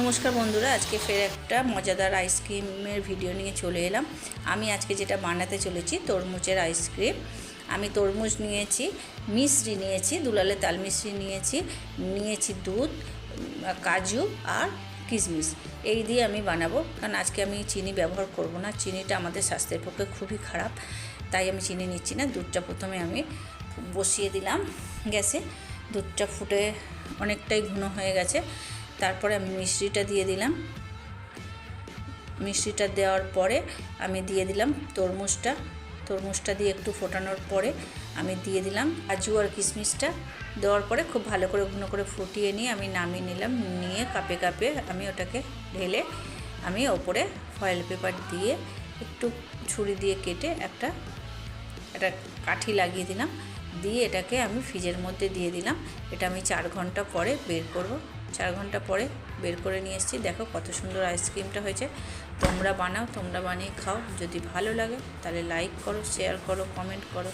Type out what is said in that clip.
নমস্কার বন্ধুরা, আজকে ফের একটা মজাদার আইসক্রিমের ভিডিও নিয়ে চলে এলাম। আমি আজকে যেটা বানাতে চলেছি, তরমুজের আইসক্রিম আমি তরমুজ নিয়েছি, মিশ্রি নিয়েছি, দুলালে তাল মিশ্রি নিয়েছি নিয়েছি দুধ, কাজু আর কিশমিশ। এই দিয়ে আমি বানাবো, কারণ আজকে আমি চিনি ব্যবহার করব না। চিনিটা আমাদের স্বাস্থ্যের পক্ষে খুবই খারাপ, তাই আমি চিনি নিচ্ছি না। দুধটা প্রথমে আমি বসিয়ে দিলাম গ্যাসে। দুধটা ফুটে অনেকটাই ঘন হয়ে গেছে। তারপরে আমি মিষ্টিটা দিয়ে দিলাম। মিষ্টিটা দেওয়ার পরে আমি দিয়ে দিলাম তরমুজটা। তরমুজটা দিয়ে একটু ফোটানোর পরে আমি দিয়ে দিলাম কাজু আর কিশমিশটা। দেওয়ার পরে খুব ভালো করে ঘন করে ফুটিয়ে নিয়ে আমি নামিয়ে নিলাম। নিয়ে কাপে কাপে আমি ওটাকে ঢেলে আমি ওপরে ফয়েল পেপার দিয়ে একটু ছুরি দিয়ে কেটে একটা একটা কাঠি লাগিয়ে দিলাম। দিয়ে এটাকে আমি ফ্রিজের মধ্যে দিয়ে দিলাম। এটা আমি চার ঘণ্টা পরে বের করব। চার ঘণ্টা পরে বের করে নিয়ে এসেছি। দেখো কত সুন্দর আইসক্রিমটা হয়েছে। তোমরা বানাও, তোমরা বানিয়ে খাও। যদি ভালো লাগে তাহলে লাইক করো শেয়ার করো কমেন্ট করো।